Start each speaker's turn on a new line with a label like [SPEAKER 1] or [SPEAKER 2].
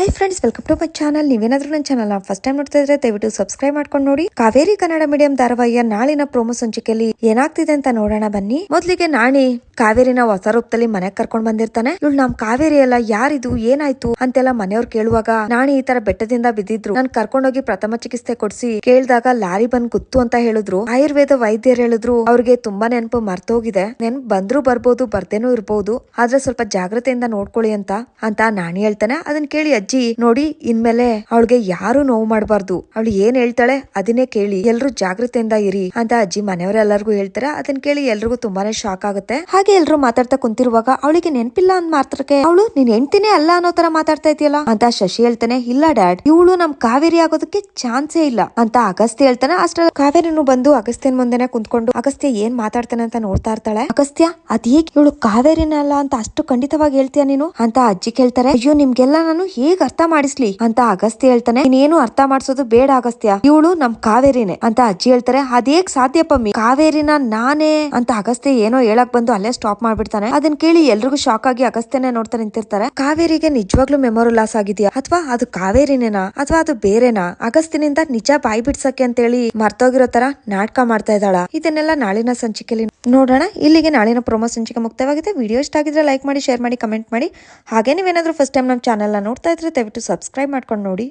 [SPEAKER 1] Hi friends welcome to my channel ನೀವೇನಾದ್ರೂ ನನ್ನ channel first time ನೋಡ್ತಾ ಇದ್ರೆ ದಯವಿಟ್ಟು ಸಬ್ಸ್ಕ್ರೈಬ್ ಮಾಡ್ಕೊಂಡು ನೋಡಿ. ಕಾವೇರಿ ಕನ್ನಡ ಮೀಡಿಯಂ ಧಾರಾವಾಹಿಯ ನಾಳಿನ ಪ್ರೋಮೋ ಸಂಚಿಕೆಯಲ್ಲಿ ಏನಾಗ್ತಿದೆ ಅಂತ ನೋಡೋಣ ಬನ್ನಿ. ಮೊದಲಿಗೆ ನಾಣಿ ಕಾವೇರಿನ ಹೊಸ ರೂಪದಲ್ಲಿ ಮನೆಗೆ ಕರ್ಕೊಂಡ್ ಬಂದಿರ್ತಾನೆ. ಇವಳು ನಮ್ ಕಾವೇರಿ ಎಲ್ಲ ಯಾರಿದು, ಏನಾಯ್ತು ಅಂತೆಲ್ಲ ಮನೆಯವ್ರು ಕೇಳುವಾಗ ನಾಣಿ ಈ ತರ ಬೆಟ್ಟದಿಂದ ಬಿದ್ದಿದ್ರು. ನನ್ ಕರ್ಕೊಂಡೋಗಿ ಪ್ರಥಮ ಚಿಕಿತ್ಸೆ ಕೊಡ್ಸಿ ಕೇಳಿದಾಗ ಲಾರಿ ಬಂದ್ ಗುತ್ತು ಅಂತ ಹೇಳಿದ್ರು. ಆಯುರ್ವೇದ ವೈದ್ಯರು ಹೇಳಿದ್ರು, ಅವ್ರಿಗೆ ತುಂಬಾ ನೆನಪು ಮರ್ತೋಗಿದೆ. ನೆನ್ಪು ಬಂದ್ರು ಬರ್ಬೋದು, ಬರ್ದೇನೂ ಇರ್ಬೋದು. ಆದ್ರೆ ಸ್ವಲ್ಪ ಜಾಗ್ರತೆಯಿಂದ ನೋಡ್ಕೊಳ್ಳಿ ಅಂತ ಅಂತ ನಾಣಿ ಹೇಳ್ತಾನೆ. ಅದನ್ನ ಕೇಳಿ ಅಜ್ಜಿ ನೋಡಿ ಇನ್ಮೇಲೆ ಅವಳಿಗೆ ಯಾರು ನೋವು ಮಾಡಬಾರ್ದು. ಅವಳು ಏನ್ ಹೇಳ್ತಾಳೆ ಅದನ್ನೇ ಕೇಳಿ ಎಲ್ರು ಜಾಗ್ರತೆಯಿಂದ ಇರಿ ಅಂತ ಅಜ್ಜಿ ಮನೆಯವರೆಲ್ಲರಿಗೂ ಹೇಳ್ತಾರೆ. ಅದನ್ನ ಕೇಳಿ ಎಲ್ರಿಗೂ ತುಂಬಾನೇ ಶಾಕ್ ಆಗುತ್ತೆ. ಹಾಗೆ ಎಲ್ರು ಮಾತಾಡ್ತಾ ಕುಂತಿರುವಾಗ ಅವಳಿಗೆ ನೆನ್ಪಿಲ್ಲ ಅಂದ್ ಮಾತ್ರಕ್ಕೆ ಅವಳು, ನೀನ್ ಹೆಂಡ್ತಿನೇ ಅಲ್ಲ ಅನ್ನೋ ತರ ಮಾತಾಡ್ತಾ ಇದೆಯಲ್ಲ ಅಂತ ಶಶಿ ಹೇಳ್ತಾನೆ, ಇಲ್ಲ ಡ್ಯಾಡ್, ಇವಳು ನಮ್ ಕಾವೇರಿ ಆಗೋದಕ್ಕೆ ಚಾನ್ಸೇ ಇಲ್ಲ. ಅಂತ ಅಗಸ್ತ್ಯ ಹೇಳ್ತಾನೆ ಅಷ್ಟ ಕಾವೇರಿನು ಬಂದು ಅಗಸ್ತ್ಯನ್ ಮುಂದೆನೆ ಕುಂತ್ಕೊಂಡು ಅಗಸ್ತ್ಯ ಏನ್ ಮಾತಾಡ್ತಾನೆ ಅಂತ ನೋಡ್ತಾ ಇರ್ತಾಳೆ. ಅಗಸ್ತ್ಯ, ಅದ್ ಹೇಗ್ ಇವಳು ಕಾವೇರಿನ ಅಲ್ಲ ಅಂತ ಅಷ್ಟು ಖಂಡಿತವಾಗಿ ಹೇಳ್ತೀಯ ನೀನು? ಅಂತ ಅಜ್ಜಿ ಕೇಳ್ತಾರೆ, ಅಯ್ಯೋ, ನಿಮ್ಗೆಲ್ಲ ನಾನು ಹೇಗ್ ಅರ್ಥ ಮಾಡಿಸ್ಲಿ ಅಂತ ಅಗಸ್ತ್ಯ ಹೇಳ್ತಾನೆ. ನೀನೇನು ಅರ್ಥ ಮಾಡಿಸೋದು ಬೇಡ ಅಗಸ್ತ್ಯ. ಇವಳು ನಮ್ ಕಾವೇರಿನೇ ಅಂತ ಅಜ್ಜಿ ಹೇಳ್ತಾರೆ. ಅದೇಗ್ ಸಾಧ್ಯ ಪಮ್ಮಿ? ಕಾವೇರಿನ ನಾನೇ ಅಂತ ಅಗಸ್ತ್ಯ ಏನೋ ಹೇಳಕ್ ಬಂದು ಅಲ್ಲೇ ಸ್ಟಾಪ್ ಮಾಡ್ಬಿಡ್ತಾನೆ. ಅದನ್ನ ಕೇಳಿ ಎಲ್ರಿಗೂ ಶಾಕ್ ಆಗಿ ಅಗಸ್ತ್ಯನೆ ನೋಡ್ತಾ ನಿಂತಿರ್ತಾರೆ. ಕಾವೇರಿಗೆ ನಿಜವಾಗ್ಲೂ ಮೆಮೊರಿ ಲಾಸ್ ಆಗಿದ್ಯಾ? ಅಥವಾ ಅದು ಕಾವೇರಿನೇನಾ? ಅಥವಾ ಅದು ಬೇರೆನಾ? ಅಗಸ್ತ್ಯನಿಂದ ನಿಜ ಬಾಯಿ ಬಿಡ್ಸಕ್ಕೆ ಅಂತೇಳಿ ಮರ್ತೋಗಿರೋ ತರ ನಾಟಕ ಮಾಡ್ತಾ ಇದ್ದಾಳ. ಇದನ್ನೆಲ್ಲ ನಾಳಿನ ಸಂಚಿಕೆಯಲ್ಲಿ ನೋಡೋಣ. ಇಲ್ಲಿಗೆ ನಾಳಿನ ಪ್ರೊಮೋ ಸಂಚಿಕೆ ಮುಕ್ತವಾಗಿದೆ. ವಿಡಿಯೋ ಇಷ್ಟ ಆಗಿದ್ರೆ ಲೈಕ್ ಮಾಡಿ ಶೇರ್ ಮಾಡಿ ಕಮೆಂಟ್ ಮಾಡಿ. ಹಾಗೆ ನೀವೇನಾದ್ರೂ ಫಸ್ಟ್ ಟೈಮ್ ನಮ್ಮ ನ ನೋಡ್ತಾ ಇದ್ರೆ ದಯವಿಟ್ಟು ಸಬ್ಸ್ಕ್ರೈಬ್ ಮಾಡ್ಕೊಂಡು ನೋಡಿ.